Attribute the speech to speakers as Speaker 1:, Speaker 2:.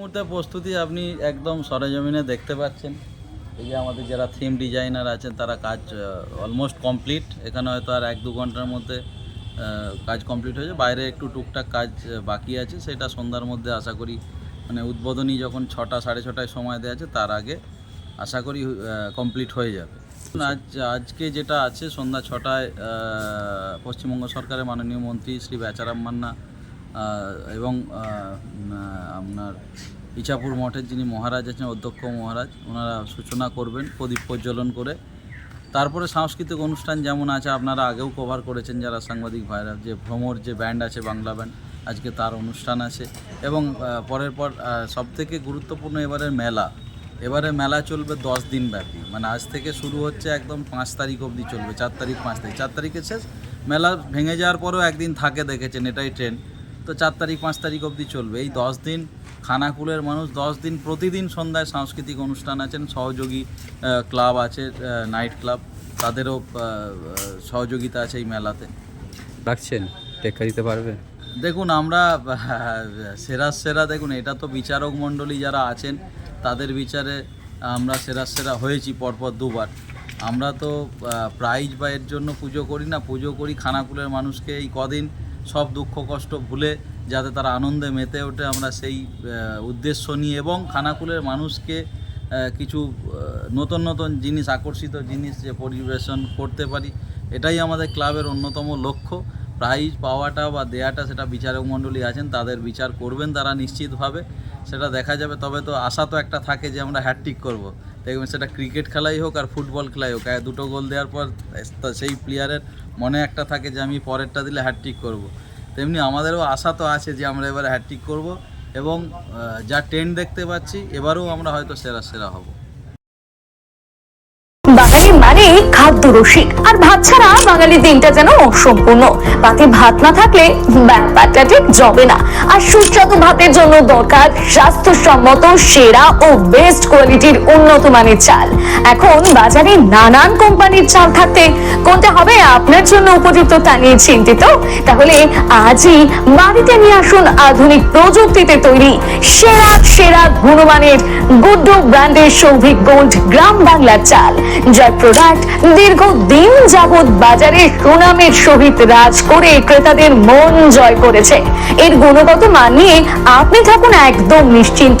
Speaker 1: মুহূর্তে প্রস্তুতি আপনি একদম সরেজমিনে দেখতে পাচ্ছেন। এই যে আমাদের যারা থিম ডিজাইনার আছেন, তারা কাজ অলমোস্ট কমপ্লিট এখানে হয়তো আর এক দু ঘণ্টার মধ্যে কাজ কমপ্লিট হয়েছে বাইরে একটু টুকটাক কাজ বাকি আছে। সেটা সন্ধ্যার মধ্যে আশা করি মানে উদ্বোধনী যখন ছটা, সাড়ে ছটায় সময় দেওয়া আছে, তার আগে আশা করি কমপ্লিট হয়ে যাবে। আজ, আজকে যেটা আছে, সন্ধ্যা ছটায় পশ্চিমবঙ্গ সরকারের মাননীয় মন্ত্রী শ্রী বেচারাম মান্না এবং আপনার ইচাপুর মঠের যিনি মহারাজ আছেন, অধ্যক্ষ মহারাজ, ওনারা সূচনা করবেন প্রদীপ প্রজ্বলন করে। তারপরে সাংস্কৃতিক অনুষ্ঠান যেমন আছে, আপনারা আগেও কভার করেছেন যারা সাংবাদিক ভাইরা, যে ভ্রমর যে ব্যান্ড আছে, বাংলা ব্যান্ড আজকে তার অনুষ্ঠান আছে। এবং পরের পর সব থেকে গুরুত্বপূর্ণ এবারের মেলা। এবারে মেলা চলবে দশ দিন ব্যাপী। মানে আজ থেকে শুরু হচ্ছে একদম পাঁচ তারিখ অবধি চলবে, চার তারিখ, পাঁচ তারিখ। চার তারিখে শেষ, মেলা ভেঙে যাওয়ার পরেও একদিন থাকে দেখেছেন, এটাই ট্রেন তো চার তারিখ পাঁচ তারিখ অবধি চলবে। এই দশ দিন খানাকুলের মানুষ দশ দিন প্রতিদিন সন্ধ্যায় সাংস্কৃতিক অনুষ্ঠান আছেন সহযোগী ক্লাব আছে নাইট ক্লাব তাদেরও সহযোগিতা আছে এই মেলাতে।
Speaker 2: রাখছেন? টেক্কা দিতে পারবে?
Speaker 1: দেখুন আমরা সেরা সেরা দেখুন এটা তো বিচারক মণ্ডলী যারা আছেন তাদের বিচারে আমরা সেরা সেরা হয়েছি পরপর দুবার। আমরা তো প্রাইজ বা এর জন্য পুজো করি না পুজো করি খানাকুলের মানুষকে। এই কদিন সব দুঃখ কষ্ট ভুলে যাতে তারা আনন্দে মেতে ওঠে, আমরা সেই উদ্দেশ্য নিয়ে এবং খানাকুলের মানুষকে কিছু নতুন নতুন জিনিস, আকর্ষিত জিনিস যে পরিবেশন করতে পারি, এটাই আমাদের ক্লাবের অন্যতম লক্ষ্য। প্রাইজ পাওয়াটা বা দেয়াটা সেটা বিচারক মণ্ডলী আছেন, তাদের বিচার করবেন তারা নিশ্চিতভাবে, সেটা দেখা যাবে। তবে তো আশা তো একটা থাকে যে আমরা হ্যাট্রিক করব। দেখবেন সেটা ক্রিকেট খেলাই হোক আর ফুটবল খেলাই হোক। দুটো গোল দেওয়ার পর সেই প্লেয়ারের মনে একটা থাকে যে আমি পরেরটা দিলে হ্যাট্রিক করব। তেমনি আমাদেরও আশা তো আছে যে আমরা এবারে হ্যাট্রিক করব এবং যা ট্রেন্ড দেখতে পাচ্ছি, এবারেও আমরা হয়তো সেরা সেরা হব।
Speaker 3: বাঙালি মানে খাদ্য রসিক। আর ভাত ছাড়া বাঙালির দিনটা যেন অসম্পূর্ণ। পাতে ভাত না থাকলে ব্যাপারটা ঠিক জবে না। আর সুস্বাদু ভাতের জন্য দরকার স্বাস্থ্যসম্মত, সেরা ও বেস্ট কোয়ালিটির উন্নত মানের চাল। এখন বাজারে নানান কোম্পানির চাল থাকতে কোনটা হবে আপনার জন্য উপযুক্ত তা নিয়ে চিন্তিত? তাহলে আজই বাড়িতে নিয়ে আসুন আধুনিক প্রযুক্তিতে তৈরি সেরা সেরা গুণমানের গুড্ডু ব্র্যান্ডের সৌভিক গোল্ড গ্রাম বাংলার চাল, যার প্রোডাক্ট দীর্ঘদিন যাবৎ বাজারে সুনামের সহিত রাজ করে ক্রেতাদের মন জয় করেছে। এর গুণগত মান নিয়ে আপনি থাকুন একদম নিশ্চিন্ত।